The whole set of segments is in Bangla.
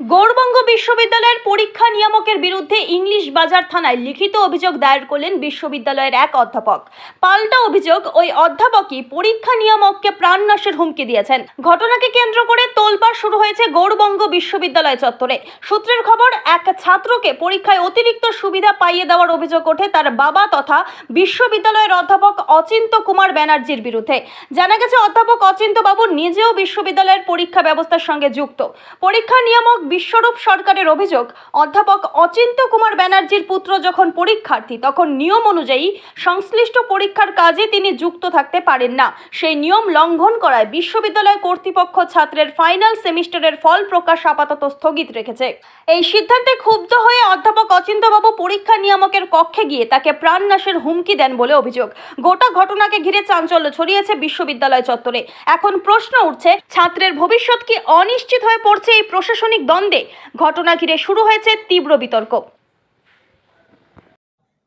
গৌরবঙ্গ বিশ্ববিদ্যালয়ের পরীক্ষা নিয়ামকের বিরুদ্ধে ইংলিশ বাজার থানায় লিখিত অভিযোগ দায়ের করলেন বিশ্ববিদ্যালয়ের এক অধ্যাপক। পাল্টা অভিযোগ ওই অধ্যাপকই পরীক্ষা নিয়ামককে প্রাণনাশের হুমকি দিয়েছেন। ঘটনাকে কেন্দ্র করে তোলপাড় শুরু হয়েছে গৌরবঙ্গ বিশ্ববিদ্যালয় চত্বরে। সূত্রের খবর, এক ছাত্রকে পরীক্ষায় অতিরিক্ত সুবিধা পাইয়ে দেওয়ার অভিযোগ ওঠে তার বাবা তথা বিশ্ববিদ্যালয়ের অধ্যাপক অচিন্ত কুমার ব্যানার্জির বিরুদ্ধে। জানা গেছে, অধ্যাপক অচিন্ত বাবু নিজেও বিশ্ববিদ্যালয়ের পরীক্ষা ব্যবস্থার সঙ্গে যুক্ত। পরীক্ষা নিয়ামক বিশ্বরূপ সরকারের অভিযোগ, অধ্যাপক অচিন্ত কুমার ব্যানার্জির পুত্র যখন পরীক্ষার্থী, তখন নিয়ম অনুযায়ী সংশ্লিষ্ট পরীক্ষার কাজে তিনি যুক্ত থাকতে পারেন না। সেই নিয়ম লঙ্ঘন করায় বিশ্ববিদ্যালয় কর্তৃপক্ষ ছাত্রের ফাইনাল সেমিস্টারের ফল প্রকাশ আপাতত স্থগিত রেখেছে। এই সিদ্ধান্তে ক্ষুব্ধ হয়ে অধ্যাপক অচিন্তবাবু পরীক্ষা নিয়ামকের কক্ষে গিয়ে তাকে প্রাণনাশের হুমকি দেন বলে অভিযোগ। গোটা ঘটনাকে ঘিরে চাঞ্চল্য ছড়িয়েছে বিশ্ববিদ্যালয় চত্বরে। এখন প্রশ্ন উঠছে, ছাত্রের ভবিষ্যৎ কি অনিশ্চিত হয়ে পড়ছে এই প্রশাসনিক দ্বন্দ্বে ঘটনা ঘিরে শুরু হয়েছে তীব্র বিতর্ক।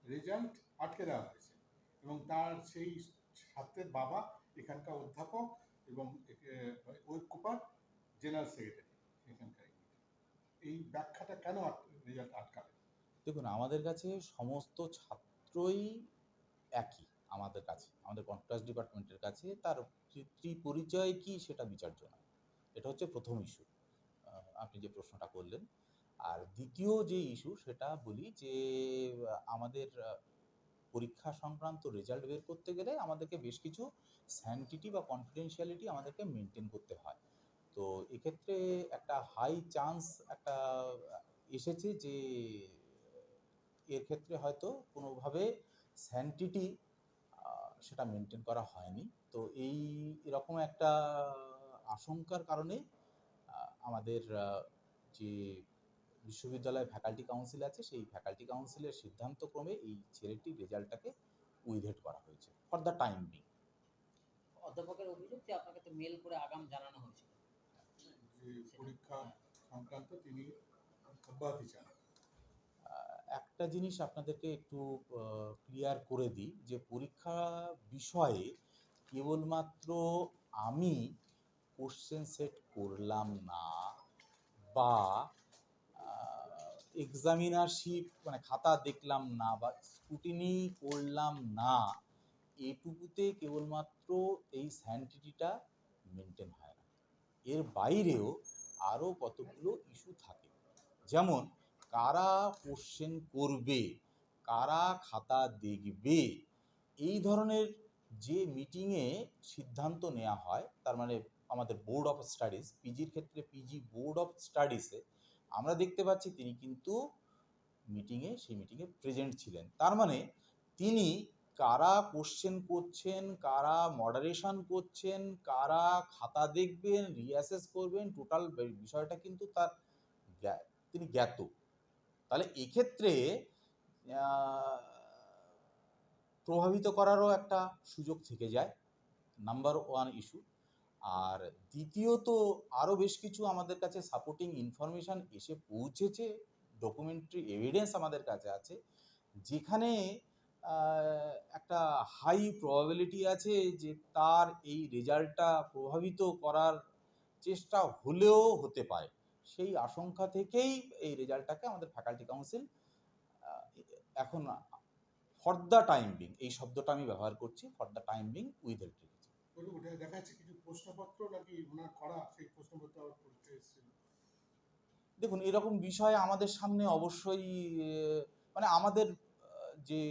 রেজাল্ট আটকে দেওয়া হয়েছে এবং তার সেই ছাত্রের বাবা এখানকার অধ্যাপক এবং কুপার জেনারেল সেক্রেটারি এখানকার এই ব্যাখ্যাটা কেন রেজাল্ট আটকাবে? দেখুন আমাদের কাছে সমস্ত ছাত্রই একই আমাদের কাছে আমাদের কন্ট্রাস্ট ডিপার্টমেন্টের কাছে। তার পরিচয় কি সেটা বিচার্য নয় এটা হচ্ছে প্রথম ইস্যু আপনি যে প্রশ্নটা করলেন। আর দ্বিতীয় যে ইস্যু সেটা বলি যে, আমাদের পরীক্ষা সংক্রান্ত রেজাল্ট বের করতে গেলে আমাদেরকে বেশ কিছু স্যান্টিটি বা কনফিডেন্সিয়ালিটি আমাদেরকে মেনটেন করতে হয়। তো এক্ষেত্রে একটা হাই চান্স একটা এসেছে যে, এর ক্ষেত্রে হয়তো কোনোভাবে স্যান্টিটি সেটা মেনটেন করা হয়নি। তো এই এরকম একটা আশঙ্কার কারণে আমাদের যে বিশ্ববিদ্যালয় ফ্যাকাল্টি কাউন্সিল আছে সেই ফ্যাকাল্টি কাউন্সিলের সিদ্ধান্ত ক্রমে এই ছেলেটির রেজাল্টটাকে উইথহেড করা হয়েছে ফর দ্য টাইম বিং অধ্যাপকের অভিযোগ যে আপনাকে তো মেল করে আগাম জানানো হয়েছিল। যে পরীক্ষা সংক্রান্ত তিনি অব্যাহতি চান। একটা জিনিস আপনাদেরকে একটু ক্লিয়ার করে দিই যে পরীক্ষা বিষয়ে কেবলমাত্র আমি কোশ্চেন সেট করলাম না বা এক্সামিনারশিপ মানে খাতা দেখলাম না বা স্কুটিনি করলাম না, এটুকুতে কেবলমাত্র এই স্যান্টিটিটা মেনটেন হয় না। এর বাইরেও আরও কতগুলো ইস্যু থাকে। যেমন, কারা কোশ্চেন করবে, কারা খাতা দেখবে, এই ধরনের যে মিটিংয়ে সিদ্ধান্ত নেওয়া হয়, তার মানে আমাদের বোর্ড অফ স্টাডিজ পিজির ক্ষেত্রে পিজি বোর্ড অফ স্টাডিজে আমরা দেখতে পাচ্ছি তিনি কিন্তু মিটিংয়ে সেই মিটিংয়ে প্রেজেন্ট ছিলেন। তার মানে তিনি কারা কোশ্চেন করছেন, কারা মডারেশন করছেন, কারা খাতা দেখবেন রিঅ্যাসেস করবেন টোটাল বিষয়টা কিন্তু তার তিনি জ্ঞাত। তাহলে এক্ষেত্রে প্রভাবিত করারও একটা সুযোগ থেকে যায়। নাম্বার ওয়ান ইস্যু আর দ্বিতীয়ত আরও বেশ কিছু আমাদের কাছে সাপোর্টিং ইনফরমেশান এসে পৌঁছেছে ডকুমেন্টারি এভিডেন্স আমাদের কাছে আছে, যেখানে একটা হাই প্রবাবিলিটি আছে যে তার এই রেজাল্টটা প্রভাবিত করার চেষ্টা হলেও হতে পারে। সেই আশঙ্কা থেকেই এই রেজাল্টটাকে আমাদের ফ্যাকাল্টি কাউন্সিল এখন ফর দ্য টাইম বিং এই শব্দটা আমি ব্যবহার করছি for the time being with রেখেছি বলুন দেখা যাচ্ছে কিছু প্রশ্নপত্র নাকি ওনার করা সেই প্রশ্নপত্র আবার পরীক্ষা এসেছিল? দেখুন এরকম বিষয় আমাদের সামনে অবশ্যই মানে আমাদের যে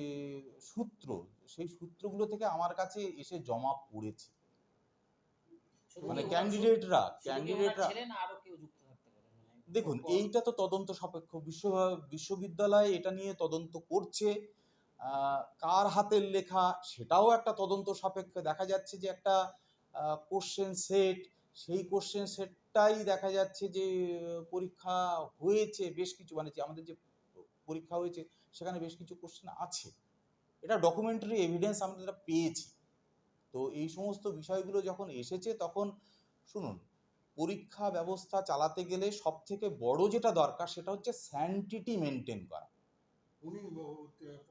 সূত্র সেই সূত্রগুলো থেকে আমার কাছে এসে জমা পড়েছে। মানে ক্যান্ডিডেটরা ক্যান্ডিডেটরা মানে দেখুন এইটা তো তদন্ত সাপেক্ষ। বিশ্ব বিশ্ববিদ্যালয় এটা নিয়ে তদন্ত করছে। কার হাতের লেখা সেটাও একটা তদন্ত সাপেক্ষ দেখা যাচ্ছে যে একটা কোশ্চেন সেট সেই কোশ্চেন সেটটাই দেখা যাচ্ছে যে, পরীক্ষা হয়েছে, বেশ কিছু মানে যে আমাদের যে পরীক্ষা হয়েছে, সেখানে বেশ কিছু কোশ্চেন আছে। এটা ডকুমেন্টারি এভিডেন্স আমরা যেটা পেয়েছি। তো এই সমস্ত বিষয়গুলো যখন এসেছে, তখন শুনুন, পরীক্ষা ব্যবস্থা চালাতে গেলে সব থেকে বড় যেটা দরকার, সেটা হচ্ছে স্যান্টিটি মেনটেন করা। উনি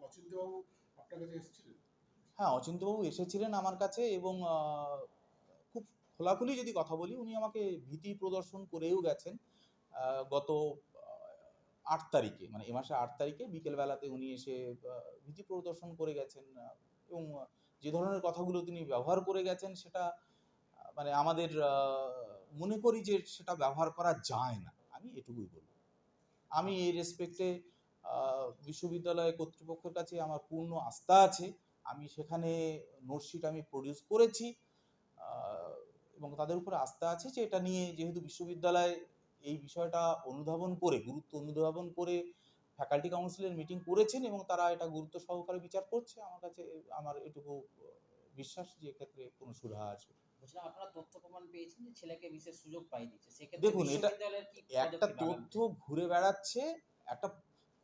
অচিন্তবাবু আপনার কাছে এসেছিলেন? হ্যাঁ অচিন্তবাবু এসেছিলেন আমার কাছে এবং খুব খোলাখুলি যদি কথা বলি, উনি আমাকে ভীতি প্রদর্শন করেও গেছেন গত আট তারিখে মানে এ মাসে আট তারিখে বিকেলবেলাতে উনি এসে ভীতি প্রদর্শন করে গেছেন এবং যে ধরনের কথাগুলো তিনি ব্যবহার করে গেছেন সেটা মানে আমাদের মনে করি যে সেটা ব্যবহার করা যায় না। আমি এটুকুই বলব। আমি এই রেসপেক্টে বিশ্ববিদ্যালয় কর্তৃপক্ষের কাছে আমার পূর্ণ আস্থা আছে। আমি সেখানে নোটশিট আমি প্রডিউস করেছি এবং তাদের উপরে আস্থা আছে যে এটা নিয়ে যেহেতু বিশ্ববিদ্যালয় এই বিষয়টা অনুধাবন করে গুরুত্ব অনুধাবন করে ফ্যাকাল্টি কাউন্সিলের মিটিং করেছেন এবং তারা এটা গুরুত্ব সহকারে বিচার করছে আমার কাছে আমার এটুকু বিশ্বাস যে এক্ষেত্রে কোনো সুরাহা আসবে। বলছিলাম আপনারা তথ্য প্রমাণ পেয়েছেন যে ছেলেকে বিশেষ সুযোগ পাই দিচ্ছে সেক্ষেত্রে দেখুন, এটা একটা তথ্য ঘুরে বেড়াচ্ছে একটা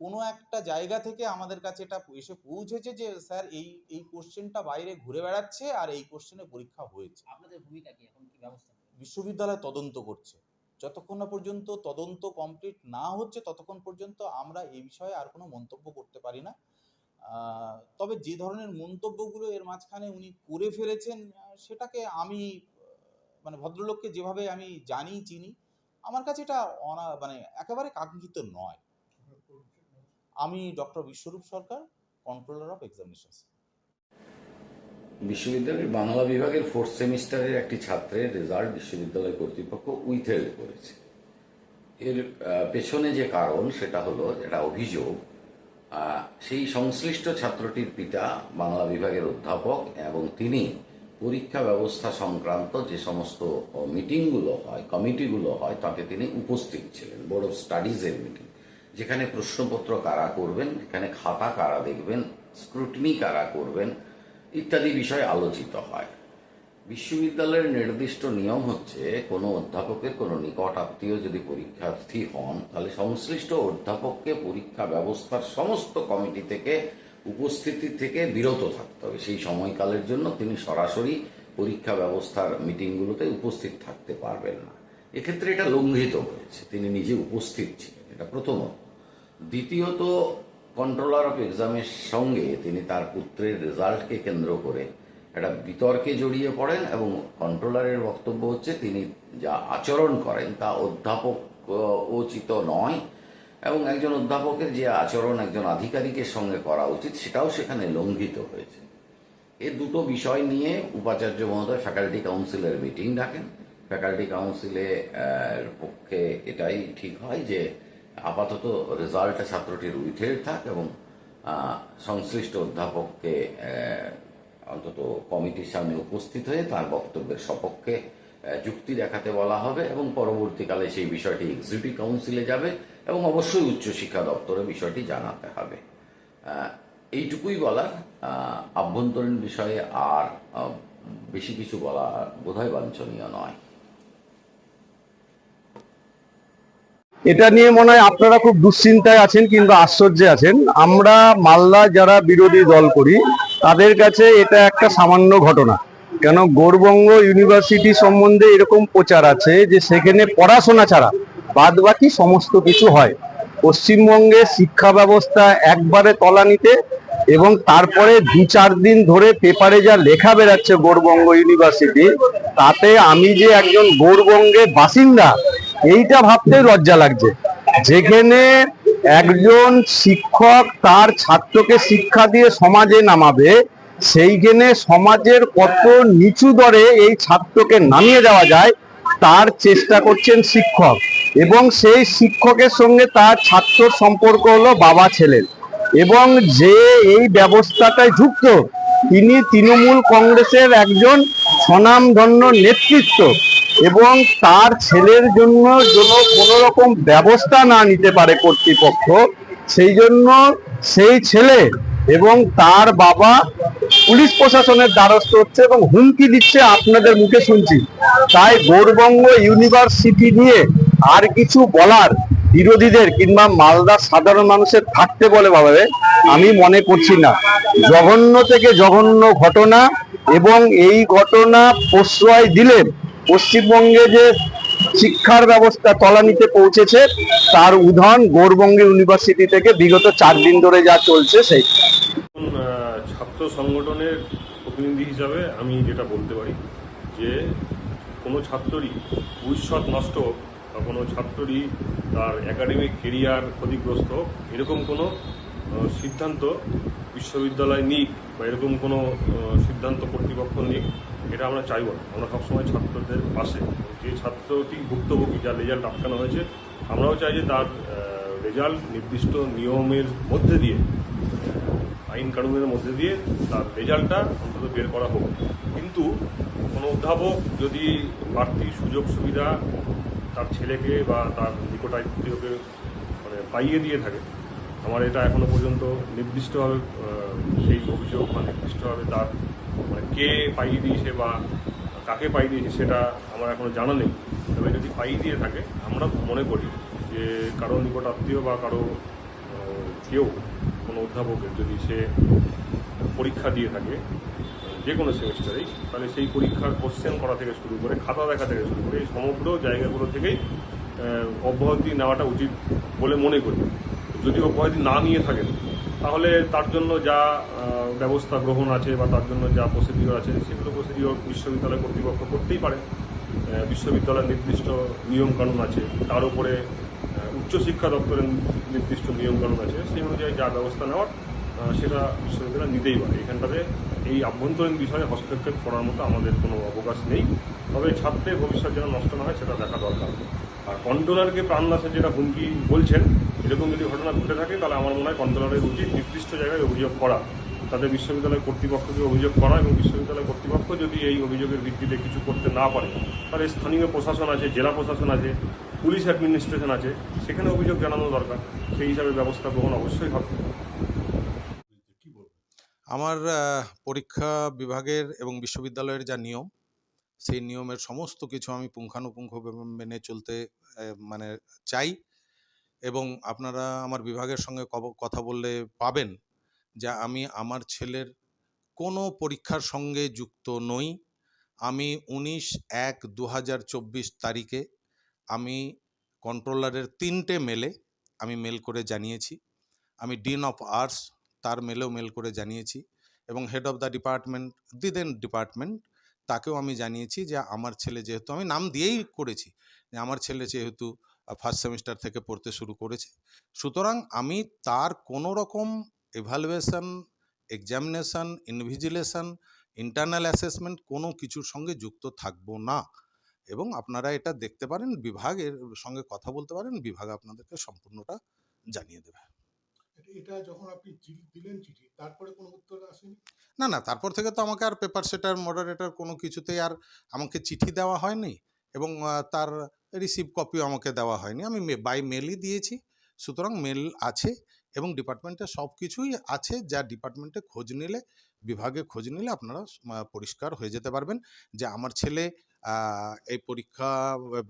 কোনো একটা জায়গা থেকে আমাদের কাছে এটা এসে পৌঁছেছে যে স্যার এই এই কোশ্চেনটা বাইরে ঘুরে বেড়াচ্ছে আর এই কোশ্চেনে পরীক্ষা হয়েছে। আপনাদের ভূমিকা কি? এখন কি ব্যবস্থা? বিশ্ববিদ্যালয় তদন্ত করছে। যতক্ষণ না পর্যন্ত তদন্ত কমপ্লিট না হচ্ছে ততক্ষণ পর্যন্ত আমরা এই বিষয়ে আর কোনো মন্তব্য করতে পারি না। তবে যে ধরনের মন্তব্যগুলো এর মাঝখানে উনি করে ফেলেছেন সেটাকে আমি মানে ভদ্রলোককে যেভাবে আমি জানি চিনি আমার কাছে এটা অনা মানে একেবারে কাঙ্ক্ষিত নয়। আমি doctor Biswarup Sarkar controller of examinations বিশ্ববিদ্যালয়ের বাংলা বিভাগের ফোর্থ সেমিস্টারের একটি ছাত্রের রেজাল্ট বিশ্ববিদ্যালয় কর্তৃপক্ষ উইথহেল্ড করেছে। এর পেছনে যে কারণ সেটা হলো এটা অভিযোগ সেই সংশ্লিষ্ট ছাত্রটির পিতা বাংলা বিভাগের অধ্যাপক এবং তিনি পরীক্ষা ব্যবস্থা সংক্রান্ত যে সমস্ত মিটিংগুলো হয় কমিটিগুলো হয়, তাতে তিনি উপস্থিত ছিলেন বোর্ড অফ স্টাডিজের মিটিং যেখানে প্রশ্নপত্র কারা করবেন, এখানে খাতা কারা দেখবেন, স্ক্রুটিনি কারা করবেন, ইত্যাদি বিষয় আলোচিত হয়। বিশ্ববিদ্যালয়ের নির্দিষ্ট নিয়ম হচ্ছে, কোনো অধ্যাপকের কোনো নিকট আত্মীয় যদি পরীক্ষার্থী হন, তাহলে সংশ্লিষ্ট অধ্যাপককে পরীক্ষা ব্যবস্থার সমস্ত কমিটি থেকে, উপস্থিতি থেকে বিরত থাকতে হবে। সেই সময়কালের জন্য তিনি সরাসরি পরীক্ষা ব্যবস্থার মিটিংগুলোতে উপস্থিত থাকতে পারবেন না। এক্ষেত্রে এটা লঙ্ঘিত হয়েছে। তিনি নিজে উপস্থিত ছিলেন। এটা প্রথমত দ্বিতীয়ত কন্ট্রোলার অফ এক্সামের সঙ্গে তিনি তার পুত্রের রেজাল্টকে কেন্দ্র করে একটা বিতর্কে জড়িয়ে পড়েন এবং কন্ট্রোলারের বক্তব্য হচ্ছে তিনি যা আচরণ করেন তা অধ্যাপক উচিত নয় এবং একজন অধ্যাপকের যে আচরণ একজন আধিকারিকের সঙ্গে করা উচিত সেটাও সেখানে লঙ্ঘিত হয়েছে। এ দুটো বিষয় নিয়ে উপাচার্য মহোদয় ফ্যাকাল্টি কাউন্সিলের মিটিং ডাকেন। ফ্যাকাল্টি কাউন্সিলে আহ, পক্ষে এটাই ঠিক হয় যে আপাতত রেজাল্টে ছাত্রটির উইথেড থাক এবং সংশ্লিষ্ট অধ্যাপককে অন্তত কমিটির সামনে উপস্থিত হয়ে তার বক্তব্যের সপক্ষে যুক্তি দেখাতে বলা হবে এবং পরবর্তীকালে সেই বিষয়টি এক্সিকিউটিভ কাউন্সিলে যাবে এবং অবশ্যই উচ্চশিক্ষা দপ্তরে বিষয়টি জানাতে হবে। এইটুকুই বলার। আভ্যন্তরীণ বিষয়ে আর বেশি কিছু বলা বোধহয় বাঞ্ছনীয় নয়। এটা নিয়ে মনে হয় আপনারা খুব দুশ্চিন্তায় আছেন কিংবা আশ্চর্যে আছেন। আমরা মালদা যারা বিরোধী দল করি, তাদের কাছে এটা একটা সামান্য ঘটনা। কেন? গৌরবঙ্গ ইউনিভার্সিটি সম্বন্ধে এরকম প্রচার আছে যে সেখানে পড়াশোনা ছাড়া বাদ বাকি সমস্ত কিছু হয়। পশ্চিমবঙ্গে শিক্ষা ব্যবস্থা একবারে তলানিতে এবং তারপরে দু চার দিন ধরে পেপারে যা লেখা বেরাচ্ছে গৌরবঙ্গ ইউনিভার্সিটি, তাতে আমি যে একজন গৌরবঙ্গের বাসিন্দা এইটা ভাবতে লজ্জা লাগছে। যেখানে একজন শিক্ষক তার ছাত্রকে শিক্ষা দিয়ে সমাজে নামাবে, সেইখানে সমাজের কত নিচু দরে এই ছাত্রকে নামিয়ে দেওয়া যায়, তার চেষ্টা করছেন শিক্ষক। এবং সেই শিক্ষকের সঙ্গে তার ছাত্রর সম্পর্ক হলো বাবা ছেলের এবং যে এই ব্যবস্থাটায় যুক্ত তিনি তৃণমূল কংগ্রেসের একজন স্বনামধন্য নেতৃত্ব এবং তার ছেলের জন্য যেন কোনো রকম ব্যবস্থা না নিতে পারে কর্তৃপক্ষ, সেই জন্য সেই ছেলে এবং তার বাবা পুলিশ প্রশাসনের দ্বারস্থ হচ্ছে এবং হুমকি দিচ্ছে আপনাদের মুখে শুনছি। তাই গৌরবঙ্গ ইউনিভার্সিটি নিয়ে আর কিছু বলার বিরোধীদের কিংবা মালদার সাধারণ মানুষের থাকতে বলে ভাবে আমি মনে করছি না। জঘন্য থেকে জঘন্য ঘটনা এবং এই ঘটনা প্রশ্রয় দিলে পশ্চিমবঙ্গে যে শিক্ষার ব্যবস্থা তলানিতে পৌঁছেছে, তার উদাহরণ গৌরবঙ্গ ইউনিভার্সিটি থেকে বিগত চার দিন ধরে যা চলছে সেই। ছাত্র সংগঠনের প্রতিনিধি হিসাবে আমি যেটা বলতে পারি যে কোনো ছাত্রই ভবিষ্যৎ নষ্ট বা কোনো ছাত্ররই তার একাডেমিক কেরিয়ার ক্ষতিগ্রস্ত, এরকম কোনো সিদ্ধান্ত বিশ্ববিদ্যালয় নিক বা এরকম কোনো সিদ্ধান্ত কর্তৃপক্ষ নিক, এটা আমরা চাইব না। আমরা সবসময় ছাত্রদের পাশে। যে ছাত্রটি ভুক্তভোগী, যার রেজাল্ট আটকানো হয়েছে, আমরাও চাই যে তার রেজাল্ট নির্দিষ্ট নিয়মের মধ্যে দিয়ে, আইন কানুনের মধ্যে দিয়ে তার রেজাল্টটা অন্তত বের করা হোক। কিন্তু কোনো অধ্যাপক যদি বাড়তি সুযোগ সুবিধা তার ছেলেকে বা তার নিকটাত্মীয়কে মানে পাইয়ে দিয়ে থাকে। আমার এটা এখনও পর্যন্ত নির্দিষ্টভাবে সেই অভিযোগ বা নির্দিষ্টভাবে তার মানে কে পাইয়ে দিয়েছে বা কাকে পাইয়ে দিয়েছে সেটা আমার এখনও জানা নেই। তবে যদি পাইয়ে দিয়ে থাকে, আমরা মনে করি যে কারও নিকট আত্মীয় বা কারও কেউ কোনো অধ্যাপকের যদি সে পরীক্ষা দিয়ে থাকে যে কোনো সেমিস্টারেই তাহলে সেই পরীক্ষার কোশ্চেন করা থেকে শুরু করে, খাতা দেখা থেকে শুরু করে, এই সমগ্র জায়গাগুলো থেকেই অব্যাহতি নেওয়াটা উচিত বলে মনে করি। যদি অব্যাহতি না নিয়ে থাকেন, তাহলে তার জন্য যা ব্যবস্থা গ্রহণ আছে বা তার জন্য যা প্রসিডিওর আছে, সেগুলো প্রসিডিওর বিশ্ববিদ্যালয় কর্তৃপক্ষ করতেই পারে। বিশ্ববিদ্যালয়ের নির্দিষ্ট নিয়মকানুন আছে, তার উপরে উচ্চশিক্ষা দপ্তরের নির্দিষ্ট নিয়মকানুন আছে, সেই অনুযায়ী যা ব্যবস্থা নেওয়ার সেটা বিশ্ববিদ্যালয় নিতেই পারে। এখানটাতে এই আভ্যন্তরীণ বিষয়ে হস্তক্ষেপ করার মতো আমাদের কোনো অবকাশ নেই। তবে ছাত্রের ভবিষ্যৎ যেন নষ্ট না হয়, সেটা দেখা দরকার। আর কন্ট্রোলারকে প্রাণনাশের যেটা হুমকি বলছেন, এরকম যদি ঘটনা ঘটে থাকে, তাহলে আমার মনে হয় কন্ট্রোলারের উচিত নির্দিষ্ট জায়গায় অভিযোগ করা। তাদের বিশ্ববিদ্যালয় কর্তৃপক্ষকে অভিযোগ করা এবং বিশ্ববিদ্যালয় কর্তৃপক্ষ যদি এই অভিযোগের ভিত্তিতে কিছু করতে না পারে, তাহলে স্থানীয় প্রশাসন আছে, জেলা প্রশাসন আছে, পুলিশ অ্যাডমিনিস্ট্রেশন আছে, সেখানে অভিযোগ জানানো দরকার। সেই হিসাবে ব্যবস্থা গ্রহণ অবশ্যই হবে। আমার পরীক্ষা বিভাগের এবং বিশ্ববিদ্যালয়ের যা নিয়ম, সেই নিয়মের সমস্ত কিছু আমি পুঙ্খানুপুঙ্খ মেনে চলতে মানে চাই। এবং আপনারা আমার বিভাগের সঙ্গে কথা বললে পাবেন যে আমি আমার ছেলের কোনো পরীক্ষার সঙ্গে যুক্ত নই। আমি উনিশ এক দু তারিখে আমি কন্ট্রোলারের তিনটে মেলে আমি মেল করে জানিয়েছি। আমি ডিন অফ আর্টস তার মেলেও মেল করে জানিয়েছি এবং head of the department the then department তাকেও আমি জানিয়েছি যে আমার ছেলে যেহেতু, আমি নাম দিয়েই করেছি যে আমার ছেলে যেহেতু ফার্স্ট সেমিস্টার থেকে পড়তে শুরু করেছে। সুতরাং আমি তার কোনো রকম evaluation examination invigilation internal assessment কোনো কিছুর সঙ্গে যুক্ত থাকব না। এবং আপনারা এটা দেখতে পারেন, বিভাগের সঙ্গে কথা বলতে পারেন, বিভাগ আপনাদেরকে সম্পূর্ণটা জানিয়ে দেবে। এটা- যখন আপনি দিলেন চিঠি তারপরে কোনো উত্তর আসেনি? না না তারপর থেকে তো আমাকে আর পেপার সেটার মডারেটর কোনো কিছুতেই আর আমাকে চিঠি দেওয়া হয়নি এবং তার রিসিভ কপিও আমাকে দেওয়া হয়নি। আমি বাই মেলই দিয়েছি। সুতরাং মেল আছে এবং ডিপার্টমেন্টে সব কিছুই আছে যা ডিপার্টমেন্টে খোঁজ নিলে বিভাগে খোঁজ নিলে আপনারা পরিষ্কার হয়ে যেতে পারবেন যে আমার ছেলে এই পরীক্ষা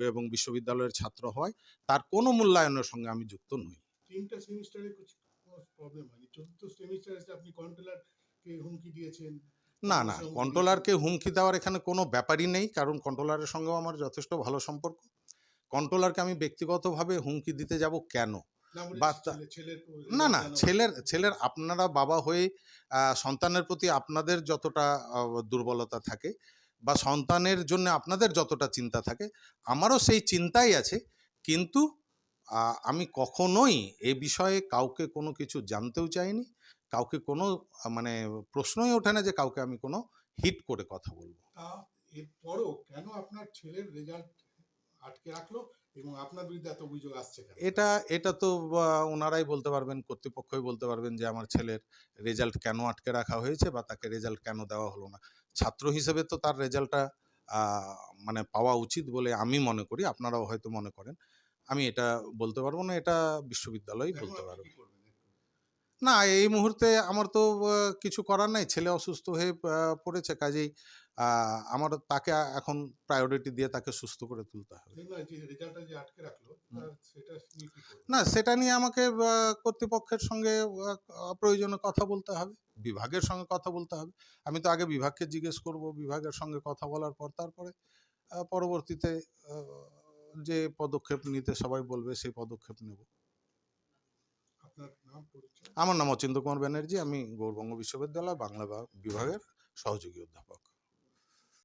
এবং বিশ্ববিদ্যালয়ের ছাত্র হয় তার কোনো মূল্যায়নের সঙ্গে আমি যুক্ত নই। তিনটা সেমিস্টারে প্রবলেম হয়নি। চতুর্থ সেমিস্টারে আপনি কন্ট্রোলারকে হুমকি দিয়েছেন। না না কন্ট্রোলারকে হুমকি দেওয়ার এখানে কোনো ব্যাপারই নেই কারণ কন্ট্রোলারের সঙ্গেও আমার যথেষ্ট ভালো সম্পর্ক। কন্ট্রোলারকে আমি ব্যক্তিগতভাবে হুমকি দিতে যাব কেন? না বা না না ছেলের ছেলের আপনারা বাবা হয়ে সন্তানের প্রতি আপনাদের যতটা দুর্বলতা থাকে বা সন্তানের জন্য আপনাদের যতটা চিন্তা থাকে আমারও সেই চিন্তাই আছে। কিন্তু আমি কখনোই এ বিষয়ে কাউকে কোনো কিছু জানতেও চাইনি। কাউকে কোনো মানে প্রশ্নই ওঠে না যে কাউকে আমি কোনো হিট করে কথা বলব। এরপরও কেন আপনার ছেলের রেজাল্ট আটকে রাখল এবং আপনার বিরুদ্ধে এত অভিযোগ আসছে এটা এটা তো ওনারাই বলতে পারবেন কর্তৃপক্ষই বলতে পারবেন যে আমার ছেলের রেজাল্ট কেন আটকে রাখা হয়েছে বা তাকে রেজাল্ট কেন দেওয়া হলো না। ছাত্র হিসেবে তো তার রেজাল্টটা মানে পাওয়া উচিত বলে আমি মনে করি আপনারাও হয়তো মনে করেন। আমি এটা বলতে পারব না এটা বিশ্ববিদ্যালয়ই এখন বলতে পারবে। না এই মুহূর্তে আমার তো কিছু করার নাই ছেলে অসুস্থ হয়ে পড়েছে কাজেই আমার তাকে এখন প্রায়োরিটি দিয়ে তাকে সুস্থ করে তুলতে হবে। না সেটা নিয়ে আমাকে কর্তৃপক্ষের সঙ্গে প্রয়োজনে কথা বলতে হবে বিভাগের সঙ্গে কথা বলতে হবে। আমি তো আগে বিভাগকে জিজ্ঞেস করব বিভাগের সঙ্গে কথা বলার পর তারপরে পরবর্তীতে যে পদক্ষেপ নিতে সবাই বলবে সেই পদক্ষেপ নেব। আমার নাম অচিন্ত কুমার ব্যানার্জি আমি গৌরবঙ্গ বিশ্ববিদ্যালয় বাংলা বিভাগের সহযোগী অধ্যাপক।